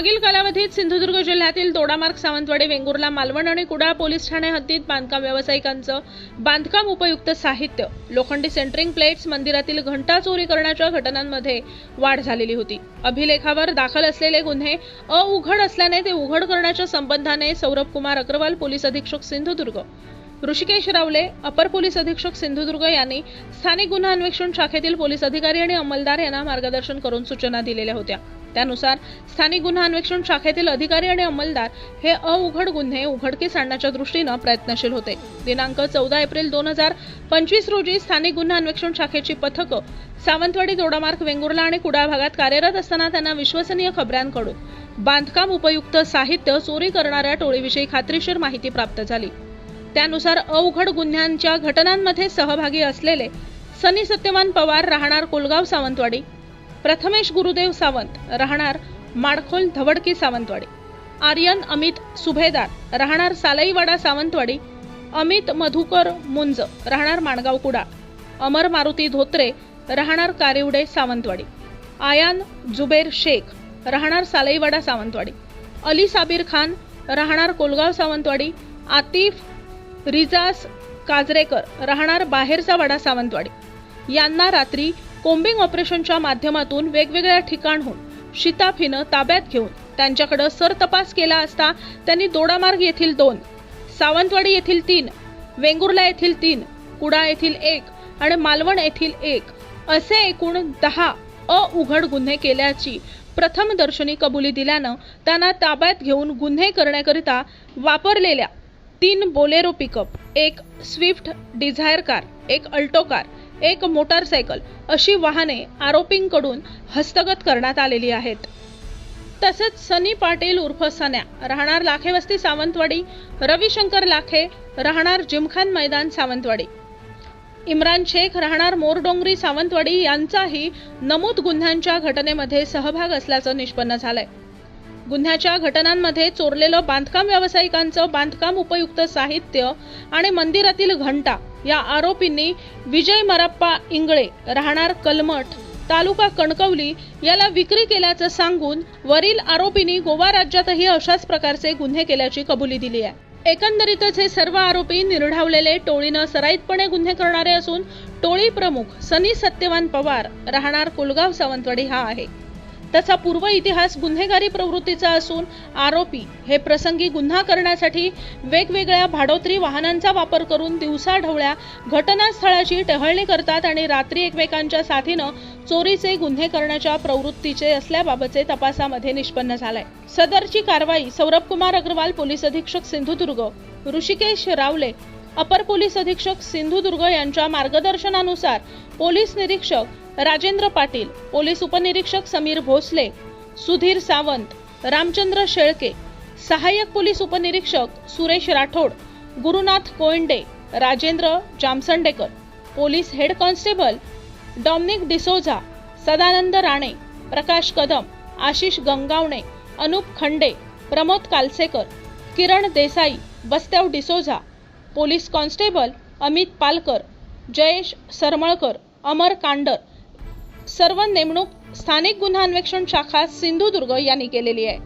मागील कालावधीत सिंधुदुर्ग जिल्ह्यातील दोडामार्ग सावंतवाडी वेंगुर्ला मालवण आणि कुडाळ पोलीस ठाणे हद्दीत बांधकाम व्यावसायिकांचं बांधकाम उपयुक्त साहित्य. लोखंडी सेंटरिंग प्लेट्स मंदिरातील घंटा चोरी करण्याच्या घटनांमध्ये वाढ झालेली होती. अभिलेखावर दाखल असलेले गुन्हे अउघड असल्याने ते उघड करण्याच्या संबंधाने सौरभ कुमार अग्रवाल पोलीस अधीक्षक सिंधुदुर्ग ऋषिकेश रावले अपर पोलीस अधीक्षक सिंधुदुर्ग यांनी स्थानिक गुन्हा अन्वेषण शाखेतील पोलीस अधिकारी आणि अंमलदार यांना मार्गदर्शन करून सूचना दिलेल्या होत्या. त्यानुसार स्थानिक गुन्हा अन्वेषण शाखेतील अधिकारी आणि अंमलदार हे अउघड गुन्हे उघडकीस आणण्याच्या दृष्टीनं प्रयत्नशील होते. दिनांक चौदा एप्रिल दोन हजार पंचवीस रोजी स्थानिक गुन्हा अन्वेषण शाखेची पथकं सावंतवाडी दोडामार्ग वेंगुर्ला आणि कुडाळ भागात कार्यरत असताना त्यांना विश्वसनीय खबऱ्यांकडून बांधकाम उपयुक्त साहित्य चोरी करणाऱ्या टोळीविषयी खात्रीशीर माहिती प्राप्त झाली. त्यानुसार अवघड गुन्ह्यांच्या घटनांमध्ये सहभागी असलेले सनी सत्यवान पवार राहणार कोलगाव सावंतवाडी प्रथमेश गुरुदेव सावंत राहणार माडखोल धवडकी सावंतवाडी आर्यन अमित सुभेदार राहणार सालईवाडा सावंतवाडी अमित मधुकर मुंज राहणार माणगाव कुडाळ अमर मारुती धोत्रे राहणार कारिवडे सावंतवाडी आयान जुबेर शेख राहणार सालईवाडा सावंतवाडी अली साबीर खान राहणार कोलगाव सावंतवाडी आतिफ रिजास काजरेकर राहणार बाहेरचा वाडा सावंतवाडी. यांना रात्री कोम्बिंग ऑपरेशनच्या माध्यमातून वेगवेगळ्या ठिकाणहून शिताफीनं ताब्यात घेऊन त्यांच्याकडे सरतपास केला असता त्यांनी दोडामार्ग येथील दोन सावंतवाडी येथील तीन वेंगुर्ला येथील तीन कुडा येथील एक आणि मालवण येथील एक असे एकूण दहा अउघड गुन्हे केल्याची प्रथमदर्शनी कबुली दिल्यानं त्यांना ताब्यात घेऊन गुन्हे करण्याकरिता वापरलेल्या तीन बोलेरो पिकअप एक स्विफ्ट डिझायर कार एक अल्टो कार एक मोटारसायकल अशी वाहने आरोपींकडून हस्तगत करण्यात आलेली आहेत. तसेच सनी पाटील उर्फ सन्या राहणार लाखेवस्ती सावंतवाडी रविशंकर लाखे राहणार जिमखान मैदान सावंतवाडी. इम्रान शेख राहणार मोरडोंगरी सावंतवाडी यांचाही नमूद गुन्ह्यांच्या घटनेमध्ये सहभाग असल्याचं निष्पन्न झालंय. गुन्ह्याच्या घटनांमध्ये चोरलेलं बांधकाम व्यावसायिकांचं बांधकाम उपयुक्त साहित्य आणि मंदिरातील घंटा या आरोपींनी विजय मराप्पा इंगळे राहणार कलमठ तालुका कणकवली याला विक्री केल्याचं सांगून वरील आरोपींनी गोवा राज्यातही अशाच प्रकारचे गुन्हे केल्याची कबुली दिली आहे. एकंदरीतच हे सर्व आरोपी निर्ढावलेले टोळीनं सराईतपणे गुन्हे करणारे असून टोळी प्रमुख सनी सत्यवान पवार राहणार कुलगाव सावंतवाडी हा आहे. त्याचा पूर्व इतिहास गुन्हेगारी प्रवृत्तीचा असून आरोपी हे प्रसंगी गुन्हा करण्यासाठी वेगवेगळ्या भाडोत्री वाहनांचा वापर करून दिवसाढवळ्या घटनास्थळाची टहळणी करतात आणि रात्री एकमेकांच्या साथीनं चोरीचे गुन्हे करण्याच्या प्रवृत्तीचे असल्याबाबतचे तपासामध्ये निष्पन्न झालाय. सदरची कारवाई सौरभ कुमार अग्रवाल पोलीस अधीक्षक सिंधुदुर्ग ऋषिकेश रावले अपर पोलीस अधीक्षक सिंधुदुर्ग यांच्या मार्गदर्शनानुसार पोलीस निरीक्षक राजेंद्र पाटील पोलीस उपनिरीक्षक समीर भोसले सुधीर सावंत रामचंद्र शेळके सहाय्यक पोलीस उपनिरीक्षक Suresh Rathod Gurunath Koyande Rajendra Jamsandekar police head constable Dominic D'Souza Sadanand Rane Prakash Kadam Ashish Gangavane Anup Khande Pramod Kalsekar Kiran Desai Bastyav D'Souza police constable Amit Palkar Jayesh Sarmalkar Amar Kandar सर्व नेमणूक स्थानिक गुन्हा अन्वेषण शाखा सिंधुदुर्ग यांनी केलेली आहे.